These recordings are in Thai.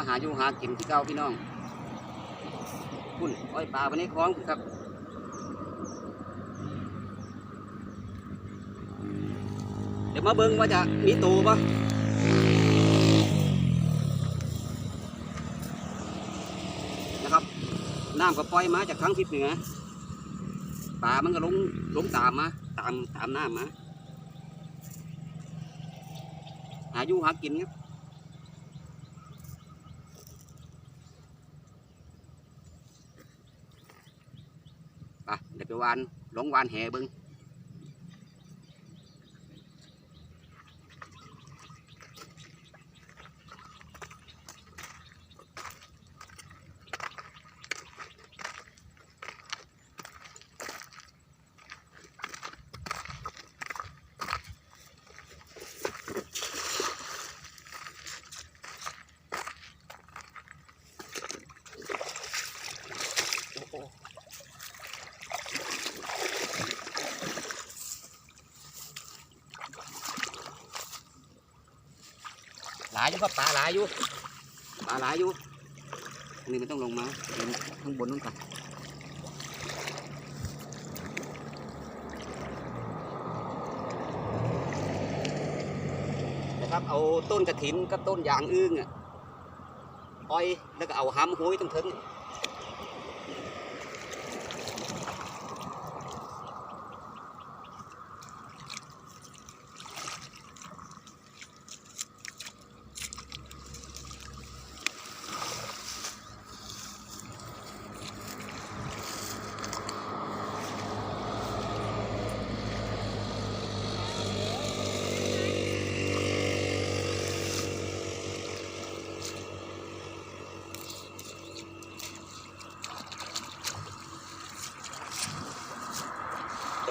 มาหาอยู่หากินที่เก่าพี่น้องคุณอ้อยปลาวันนี้คล้องคุณครับเดี๋ยวมาเบิ่งว่าจะมีตูปะนะครับน้ำก็ปล่อยมาจากทางทิศเหนือปลามันก็ลงลงตามมาตามตามน้ำมาหาอยู่หากินครับไปเดี๋ย วานหลงวานแห่เบิง ลายอยู่ครับปลาหลายอยู่ปลาหลายอยู่นนี้มันต้องลงมาข้างบนนู้นก่อนนะครับเอาต้นกระถินกับต้นยางอึ้งอะอ้อยแล้วก็เอาห้ำห้อยตรงเทิง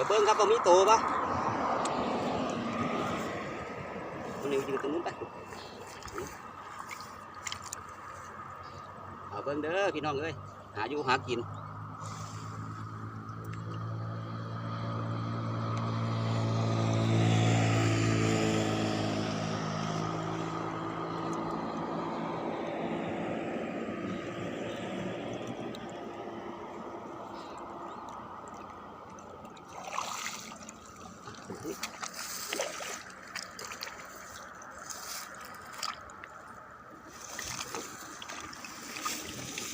ดี๋ยวเบิ้งครับว่ามีโตปะมันอยู่อยู่ตรงนู้นไปเอาเบิ้งเด้อพี่น้องเอ้ยหาอยู่หากิน คุ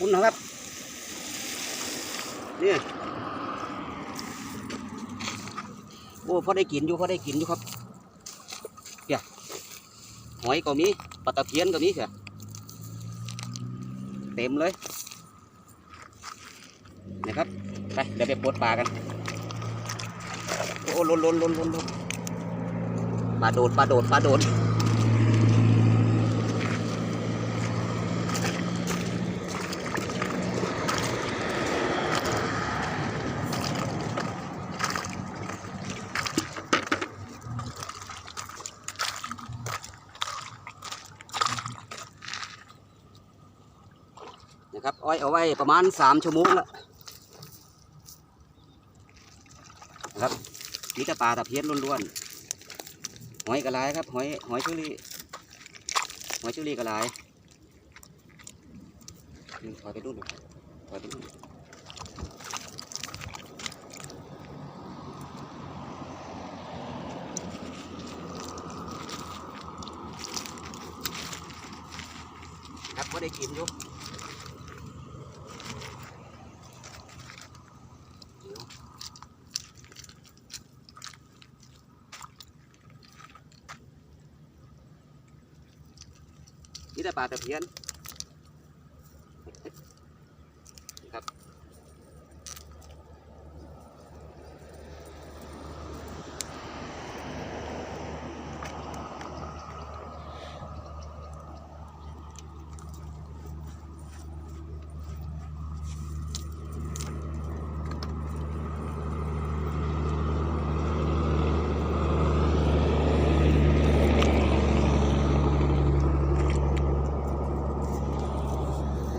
ณนะครับ นี่ โอ้พอได้กินอยู่พอได้กินอยู่ครับเดี๋ยวหอยก็มีปลาตะเพียนก็มีเสียเต็มเลยนะครับ ไป เดี๋ยวไปปลดปลากัน โอ้ล้นล้นล้นล้นล้นปลาโดดปลาโดดปลาโดดนะครับอ้อยเอาไว้ประมาณสามชั่วโมงแล้ว นะครับนี่จะปลาตะเพียนล้วนๆหอยกระไรครับหอยหอยเชอรี่หอยเชอรี่กระไรถอยไปดูหน่อยถอยไปดูครับก็ได้กินอยู่ แต่ปลาตะเพียนครับ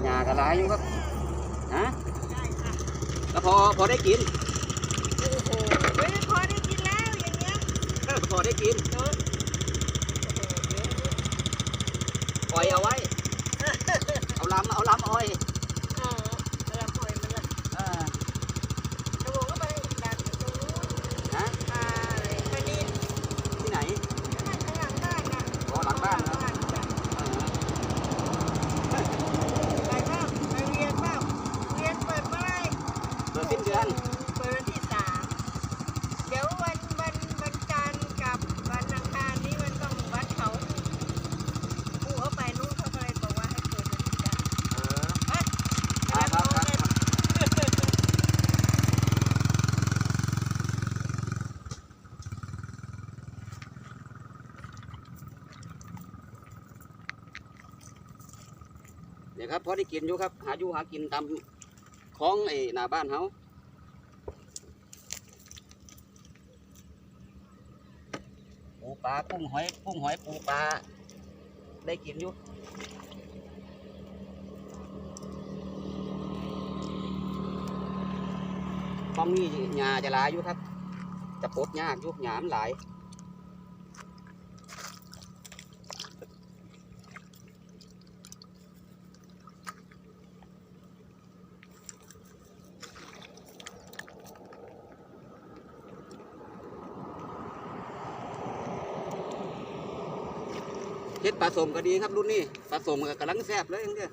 หญ้ากระไรอยู่ครับฮะแล้วพอพอได้กินโอ้โหเฮ้ยพอได้กินแล้วอย่างเงี้ยเออพอได้กินเนอะปล่อยเอาไว้ สิ้นเดือน เปิดวันที่สามเดี๋ยววันวันวันจันทร์กับวันอังคารนี้มันต้องวัดเขาปู่เขาไปนู่นเขาก็เลยบอกว่าให้เปิดวันที่สามเอ้ยครับครัรับ เดี๋ยวครับพอได้กินอยู่ครับ หาอยู่หากินตาม คลองไอ้หน้าบ้านเฮาปูปลากุ้งหอยกุ้งหอยปูปลาได้กินอยู่คลองนี้หญ้าจะหลายอยู่ครับ จะปลดยากยุหยามหลาย ฮ็ดปลาสมก็ดีครับรุ่นนี้ปลาสมก็กำลังแซ่บเลยเนี่ย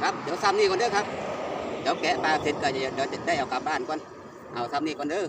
ครับเดี๋ยวซ้ำนี่ก่อนเด้อครับเดี๋ยวแกะปลาเสร็จก็จะเดี๋ยวจะได้เอากลับบ้านก่อนเอาซ้ำนี่ก่อนเด้อ